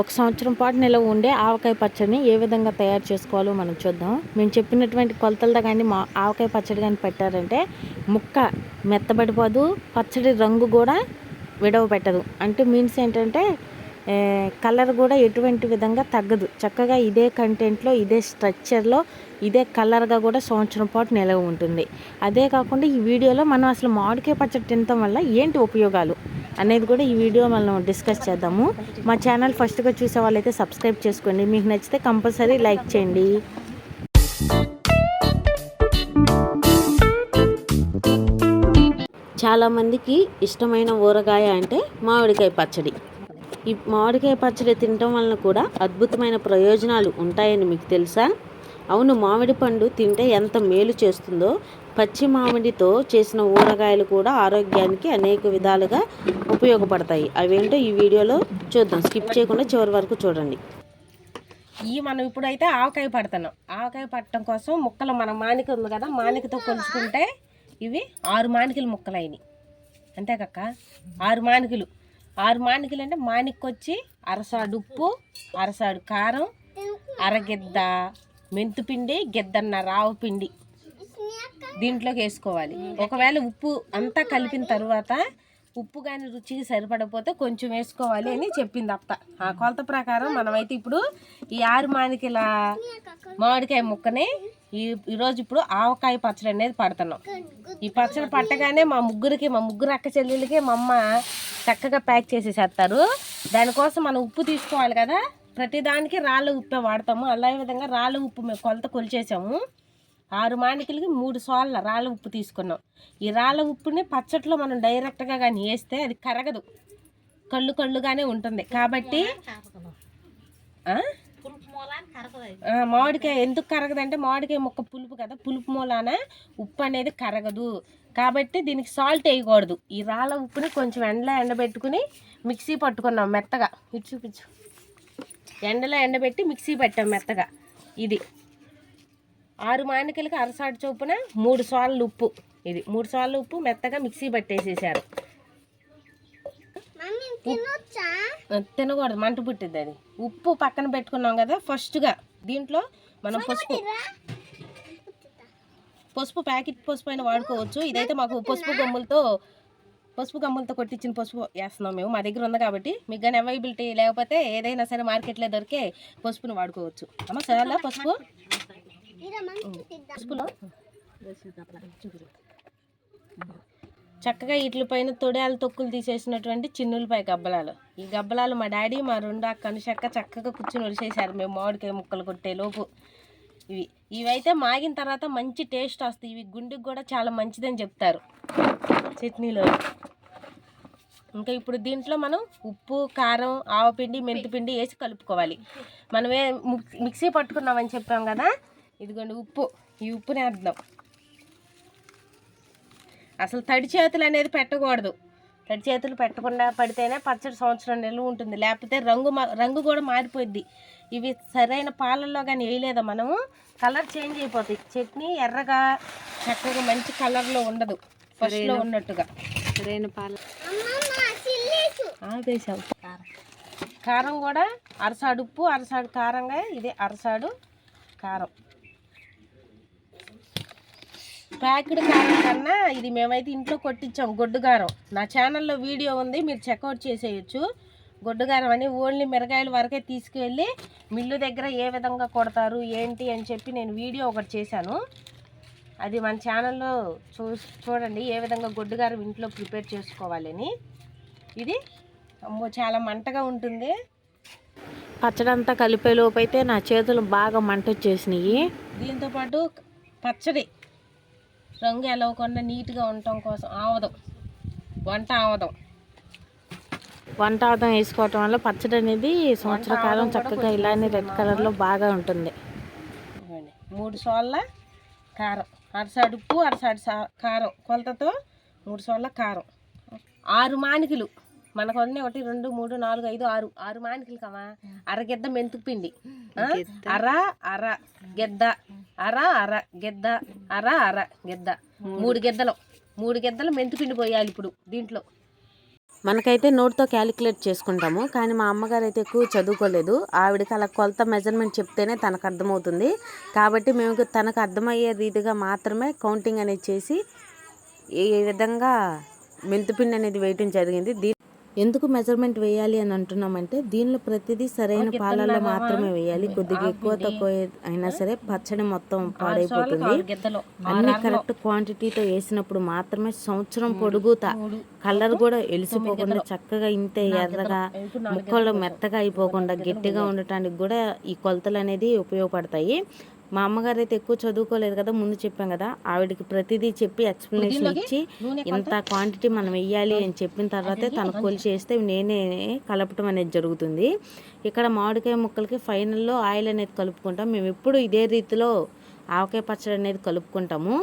ఒక సంవత్సరం పాటు నిలవ ఉండే ఆవకాయ పచ్చడిని ఏ విధంగా తయారు చేసుకోవాలో మనం చూద్దాం. మేము చెప్పినటువంటి కొలతలతో కానీ మా ఆవకాయ పచ్చడి కానీ పెట్టారంటే ముక్క మెత్తబడిపోదు పచ్చడి రంగు కూడా విడవ పెట్టదు అంటే మీన్స్ ఏంటంటే కలర్ కూడా ఎటువంటి విధంగా తగ్గదు. చక్కగా ఇదే కంటెంట్లో ఇదే స్ట్రక్చర్లో ఇదే కలర్గా కూడా సంవత్సరం పాటు నిలవ ఉంటుంది. అదే కాకుండా ఈ వీడియోలో మనం అసలు మామిడికాయ పచ్చడి తినటం వల్ల ఏంటి ఉపయోగాలు? అనేది కూడా ఈ వీడియో మనం డిస్కస్ చేద్దాము. మా ఛానల్ ఫస్ట్గా చూసే వాళ్ళైతే సబ్స్క్రైబ్ చేసుకోండి. మీకు నచ్చితే కంపల్సరీ లైక్ చేయండి. చాలామందికి ఇష్టమైన ఊరగాయ అంటే మామిడికాయ పచ్చడి. ఈ మామిడికాయ పచ్చడి తినటం వలన కూడా అద్భుతమైన ప్రయోజనాలు ఉంటాయని మీకు తెలుసా? అవును మామిడి పండు తింటే ఎంత మేలు చేస్తుందో పచ్చి మామిడితో చేసిన ఊరగాయలు కూడా ఆరోగ్యానికి అనేక విధాలుగా ఉపయోగపడతాయి. అవేంటో ఈ వీడియోలో చూద్దాం. స్కిప్ చేయకుండా చివరి వరకు చూడండి. ఈ మనం ఇప్పుడైతే ఆవకాయ పడుతున్నాం ఆవకాయ పట్టడం కోసం ముక్కలు మన మానిక ఉంది కదా మానికతో కొలుచుకుంటే ఇవి ఆరు మానికలు ముక్కలు అయినాయి ఆరు మానికలు. ఆరు మానికలు అంటే మానికొచ్చి అరసాడు ఉప్పు అరసాడు కారం అరగిద్ద మెంతుపిండి గిద్దన్న రావు పిండి దీంట్లోకి వేసుకోవాలి. ఒకవేళ ఉప్పు అంతా కలిపిన తర్వాత ఉప్పు కానీ రుచికి సరిపడపోతే కొంచెం వేసుకోవాలి అని చెప్పింది అత్త. ఆ కొలత ప్రకారం మనమైతే ఇప్పుడు ఈ ఆరు మానికల మామిడికాయ ముక్కని ఈ ఈరోజు ఇప్పుడు ఆవకాయ పచ్చడి అనేది పడుతున్నాం. ఈ పచ్చడి పట్టగానే మా ముగ్గురికి మా ముగ్గురు అక్క చెల్లెలకి మా అమ్మ చక్కగా ప్యాక్ చేసేసేస్తారు. దానికోసం మనం ఉప్పు తీసుకోవాలి కదా. ప్రతిదానికి రాళ్ళ ఉప్పే వాడతాము. అలా విధంగా రాళ్ళ ఉప్పు మేము కొలత కొలిచేసాము. ఆరు మాణికలకి మూడు సోళ్ళ రాళ్ళ ఉప్పు తీసుకున్నాం. ఈ రాళ్ళ ఉప్పుని పచ్చట్లో మనం డైరెక్ట్గా కానీ వేస్తే అది కరగదు. కళ్ళు కళ్ళుగానే ఉంటుంది. కాబట్టి మామిడికాయ ఎందుకు కరగదంటే మామిడికాయ ముక్క పులుపు కదా. పులుపు మూలాన ఉప్పు అనేది కరగదు. కాబట్టి దీనికి సాల్ట్ వేయకూడదు. ఈ రాళ్ళ ఉప్పుని కొంచెం ఎండలో ఎండబెట్టుకుని మిక్సీ పట్టుకున్నాం మెత్తగా. ఇటు చూపించు. ఎండలో ఎండబెట్టి మిక్సీ పెట్టాం మెత్తగా. ఇది. ఆరు మానికలకి అరసాడు చొప్పున మూడు సార్లు ఉప్పు. ఇది మూడు సార్లు ఉప్పు మెత్తగా మిక్సీ పట్టేసేసారు. తినకూడదు మంట పుట్టిద్ది అది. ఉప్పు పక్కన పెట్టుకున్నాం కదా ఫస్ట్గా. దీంట్లో మనం పసుపు. పసుపు ప్యాకెట్ పసుపు అయినా వాడుకోవచ్చు. ఇదైతే మాకు పసుపు గమ్ములతో పసుపు గమ్ములతో కొట్టించిన పసుపు వేస్తున్నాం మేము. మా దగ్గర ఉంది కాబట్టి మీకు కానీ అవైలబిలిటీ లేకపోతే ఏదైనా సరే మార్కెట్లో దొరికే పసుపుని వాడుకోవచ్చు. అమ్మ సరేలా పసుపు? చక్కగా వీటి పైన తొడియాల తొక్కులు తీసేసినటువంటి చిన్నులపై గబ్బలాలు. ఈ గబ్బలాలు మా డాడీ మా రెండు అక్కను చెక్క చక్కగా కూర్చుని ఒలిసేసారు మేము మామిడికాయ ముక్కలు కొట్టే లోపు. ఇవి. ఇవైతే మాగిన తర్వాత మంచి టేస్ట్ వస్తాయి. ఇవి గుండెకి కూడా చాలా మంచిదని చెప్తారు చట్నీలో. ఇంకా ఇప్పుడు దీంట్లో మనం ఉప్పు కారం ఆవపిండి మెంతిపిండి వేసి కలుపుకోవాలి. మనం ఏ మిక్- మిక్సీ పట్టుకున్నామని చెప్పాం కదా? ఇదిగోండి ఉప్పు. ఈ ఉప్పుని వేద్దాం. అసలు తడి చేతులు అనేది పెట్టకూడదు. తడి చేతులు పెట్టకుండా పడితేనే పచ్చడి సంవత్సరం నిల్వ ఉంటుంది. లేకపోతే రంగు మా- రంగు కూడా మారిపోద్ది ఇవి సరైన పాలల్లో కానీ వేయలేదా మనము? కలర్ చేంజ్ అయిపోతాయి. చట్నీ ఎర్రగా చక్కగా మంచి కలర్లో ఉండదు. ఫస్ట్లో ఉన్నట్టుగా. సరైన పాల కారం కూడా అరసాడు ఉప్పు అరసాడు కారంగా ఇదే అరసాడు కారం. ప్యాకెడ్ కారం కన్నా ఇది మేమైతే ఇంట్లో కొట్టించాం గొడ్డు కారం. నా ఛానల్లో వీడియో ఉంది మీరు చెక్అవుట్ చేసేయచ్చు. గొడ్డు కారం అని ఓన్లీ మిరగాయల వరకే తీసుకువెళ్ళి మిల్లు దగ్గర ఏ విధంగా కొడతారు ఏంటి అని చెప్పి నేను వీడియో ఒకటి చేశాను. అది మన ఛానల్లో చూ చూడండి ఏ విధంగా గొడ్డు కారం ఇంట్లో ప్రిపేర్ చేసుకోవాలని. ఇది అమ్మో చాలా మంటగా ఉంటుంది. పచ్చడంతా కలిపే లోపు అయితే నా చేతులు బాగా మంట వచ్చేసినాయి. దీంతో పాటు పచ్చడి. రంగు ఎలవకుండా నీట్గా ఉండటం కోసం ఆవదం. వంట ఆవదం. వంట ఆదం వేసుకోవటం వల్ల పచ్చడి అనేది సంవత్సర కాలం చక్కగా ఇలానే రెడ్ కలర్లో బాగా ఉంటుంది. మూడు సోళ్ళ కారం. అరసాడు ఉప్పు అరసాడు సా- కారం. కొలతతో మూడు సోళ్ళ కారం. ఆరు మానికలు. మనకు ఉన్నాయి ఒకటి రెండు మూడు నాలుగు ఐదు ఆరు. ఆరు మానికలు కమా అరగిద్ద మెంతుకు పిండి అర అర గెద్ద. అర అర గెద్ద. అర అర గెద్ద. మూడు గెద్దలు. మూడు గెద్దలు మెంతు పిండి పోయాలి ఇప్పుడు దీంట్లో. మనకైతే నోట్తో క్యాలిక్యులేట్ చేసుకుంటాము. కానీ మా అమ్మగారు అయితే ఎక్కువ చదువుకోలేదు. ఆవిడకి అలా కొలత మెజర్మెంట్ చెప్తేనే తనకు అర్థమవుతుంది. కాబట్టి మేము తనకు అర్థమయ్యే రీతిగా మాత్రమే కౌంటింగ్ అనేది చేసి ఈ విధంగా మెంతిపిండి అనేది వేయటం జరిగింది. దీ ఎందుకు మెజర్మెంట్ వేయాలి అని అంటున్నామంటే దీనిలో ప్రతిదీ సరైన పాలల్లో మాత్రమే వేయాలి. కొద్దిగా ఎక్కువ తక్కువ అయినా సరే పచ్చడి మొత్తం పాడైపోతుంది. అన్ని కరెక్ట్ క్వాంటిటీతో వేసినప్పుడు మాత్రమే సంవత్సరం పొడుగుతా. కలర్ కూడా ఎలిసిపోకుండా చక్కగా ఇంతే ఎర్రగా ముక్కలు మెత్తగా అయిపోకుండా గట్టిగా ఉండటానికి కూడా ఈ కొలతలు అనేది ఉపయోగపడతాయి. మా అమ్మగారు అయితే ఎక్కువ చదువుకోలేదు కదా ముందు చెప్పాం కదా ఆవిడకి ప్రతిదీ చెప్పి ఎక్స్ప్లెనేషన్ ఇచ్చి ఇంత క్వాంటిటీ మనం వెయ్యాలి అని చెప్పిన తర్వాతే తను కొలిచి చేస్తే నేనే కలపటం అనేది జరుగుతుంది. ఇక్కడ మామిడికాయ ముక్కలకి ఫైనల్లో ఆయిల్ అనేది కలుపుకుంటాం. మేము ఎప్పుడు ఇదే రీతిలో ఆవకాయ పచ్చడి అనేది కలుపుకుంటాము.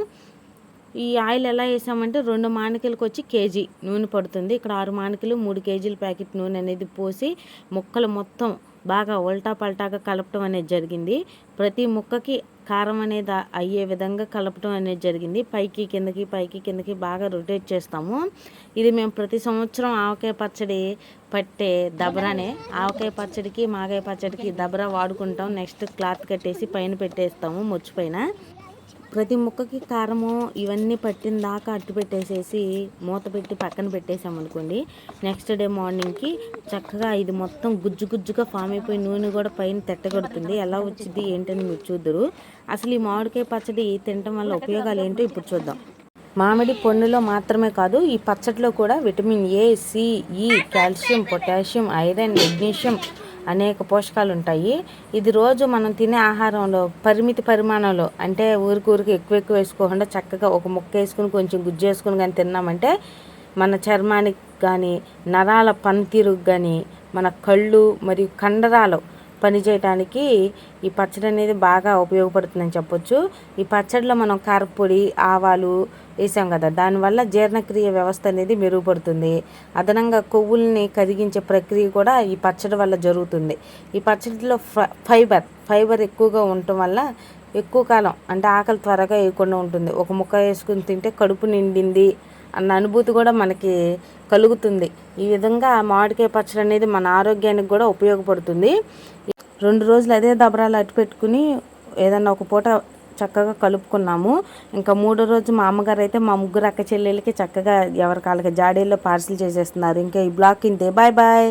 ఈ ఆయిల్ ఎలా వేసామంటే రెండు మానికలకు వచ్చి కేజీ నూనె పడుతుంది. ఇక్కడ ఆరు మానికలు మూడు కేజీల ప్యాకెట్ నూనె అనేది పోసి ముక్కలు మొత్తం బాగా ఉల్టా పల్టాగా కలపటం అనేది జరిగింది. ప్రతి ముక్కకి కారం అనేది అయ్యే విధంగా కలపటం అనేది జరిగింది. పైకి కిందకి పైకి కిందకి బాగా రొటేట్ చేస్తాము. ఇది మేము ప్రతి సంవత్సరం ఆవకాయ పచ్చడి పట్టే దబరానే ఆవకాయ పచ్చడికి మాగాయ పచ్చడికి దబరా వాడుకుంటాం. నెక్స్ట్ క్లాత్ కట్టేసి పైన పెట్టేస్తాము ముచ్చు పైన. ప్రతి ముక్కకి కారము ఇవన్నీ పట్టిన దాకా అట్టు పెట్టేసేసి మూత పెట్టి పక్కన పెట్టేసామనుకోండి నెక్స్ట్ డే మార్నింగ్కి చక్కగా ఇది మొత్తం గుజ్జు గుజ్జుగా ఫామ్ అయిపోయి నూనె కూడా పైన తెట్టగొడుతుంది. ఎలా వచ్చింది ఏంటని మీరు చూద్దరు. అసలు ఈ మామిడికాయ పచ్చడి తినటం వల్ల ఉపయోగాలు ఏంటో ఇప్పుడు చూద్దాం. మామిడి పండులో మాత్రమే కాదు ఈ పచ్చడిలో కూడా vitamin A C E E calcium potassium iron magnesium అనేక పోషకాలు ఉంటాయి ఇది రోజు మనం తినే ఆహారంలో పరిమితి పరిమాణంలో అంటే ఊరికి ఊరికి ఎక్కువ ఎక్కువ వేసుకోకుండా చక్కగా ఒక ముక్క వేసుకుని కొంచెం గుజ్జు వేసుకుని కానీ తిన్నామంటే మన చర్మానికి కానీ నరాల పనితీరుకు కానీ మన కళ్ళు మరియు కండరాలు పనిచేయడానికి ఈ పచ్చడి అనేది బాగా ఉపయోగపడుతుందని చెప్పొచ్చు. ఈ పచ్చడిలో మనం కారపొడి ఆవాలు వేసాం కదా దానివల్ల జీర్ణక్రియ వ్యవస్థ అనేది మెరుగుపడుతుంది. అదనంగా కొవ్వుల్ని కరిగించే ప్రక్రియ కూడా ఈ పచ్చడి వల్ల జరుగుతుంది. ఈ పచ్చడిలో ఫ- ఫైబర్ ఫైబర్ ఎక్కువగా ఉండటం వల్ల ఎక్కువ కాలం అంటే ఆకలి త్వరగా వేయకుండా ఉంటుంది. ఒక ముక్క వేసుకుని తింటే కడుపు నిండింది అన్న అనుభూతి కూడా మనకి కలుగుతుంది. ఈ విధంగా మామిడికాయ పచ్చడి అనేది మన ఆరోగ్యానికి కూడా ఉపయోగపడుతుంది. రెండు రోజులు అదే దబరాలు అట్టు పెట్టుకుని ఏదన్నా ఒక పూట చక్కగా కలుపుకున్నాము. ఇంకా మూడో రోజు మా అమ్మగారు అయితే మా ముగ్గురు అక్క చెల్లెళ్ళకి చక్కగా ఎవరి కాళ్ళకి జాడీల్లో పార్సిల్ చేసేస్తున్నారు. ఇంకా ఈ బ్లాగ్ ఇంతే. Bye bye.